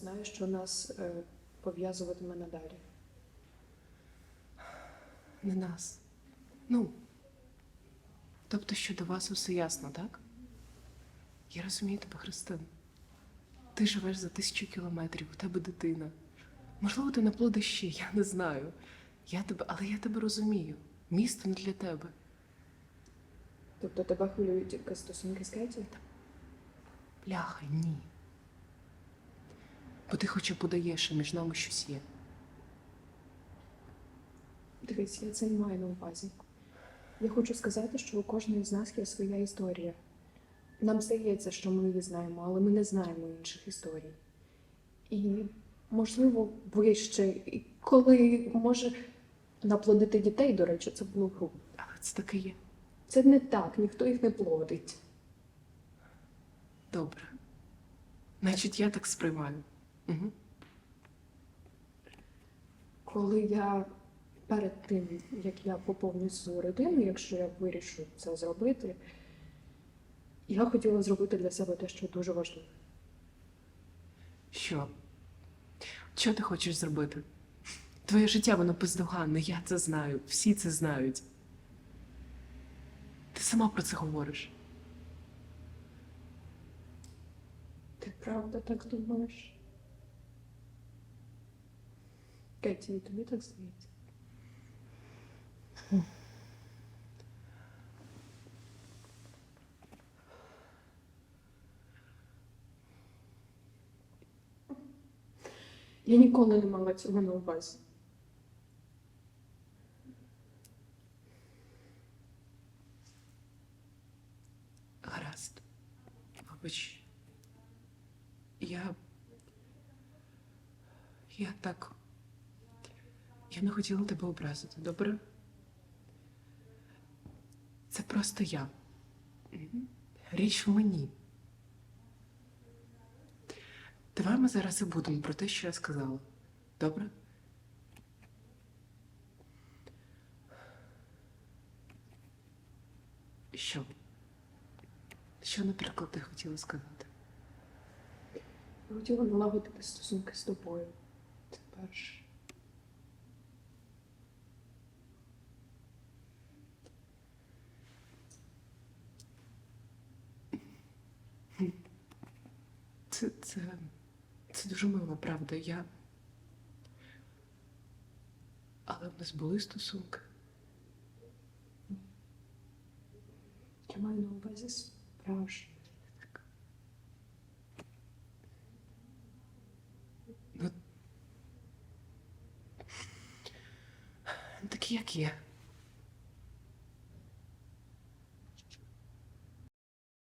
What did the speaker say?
Знаю, що нас е, пов'язуватиме надалі. Не нас. Ну. Тобто, що до вас усе ясно, так? Я розумію тебе, Христин. Ти живеш за тисячу кілометрів, у тебе дитина. Можливо, ти наплодиш ще, я не знаю. Я тебе, але я тебе розумію. Місто не для тебе. Тобто тебе хвилюють тільки стосунки з Кеті? Бляха, ні. Бо ти хоча б подаєш, що між нами щось є. Дивись, я це не маю на увазі. Я хочу сказати, що у кожної з нас є своя історія. Нам здається, що ми її знаємо, але ми не знаємо інших історій. І, можливо, ще і коли може наплодити дітей, до речі, це було грубо. Але це таки є. Це не так, ніхто їх не плодить. Добре. Значить, я так сприймаю. Угу. Коли я перед тим, як я поповню свою родину, якщо я вирішу це зробити, я хотіла зробити для себе те, що дуже важливо. Що? Що ти хочеш зробити? Твоє життя воно бездоганне, я це знаю, всі це знають. Ти сама про це говориш. Ти правда так думаєш? Кеті, і тобі так здається? Я ніколи не мала цього на увазі. Гаразд. Вибач. Я. Я так. Я не хотіла тебе образити, добре? Це просто я. Річ в мені. Давай ми зараз забудемо про те, що я сказала. Добре? Що? Що, наприклад, ти хотіла сказати? Я хотіла налагодити стосунки з тобою. Це перше. Це, це, це дуже мило, правда. Я. Але в нас були стосунки. Я маю на увазі справжнє. Ну, такі, як є.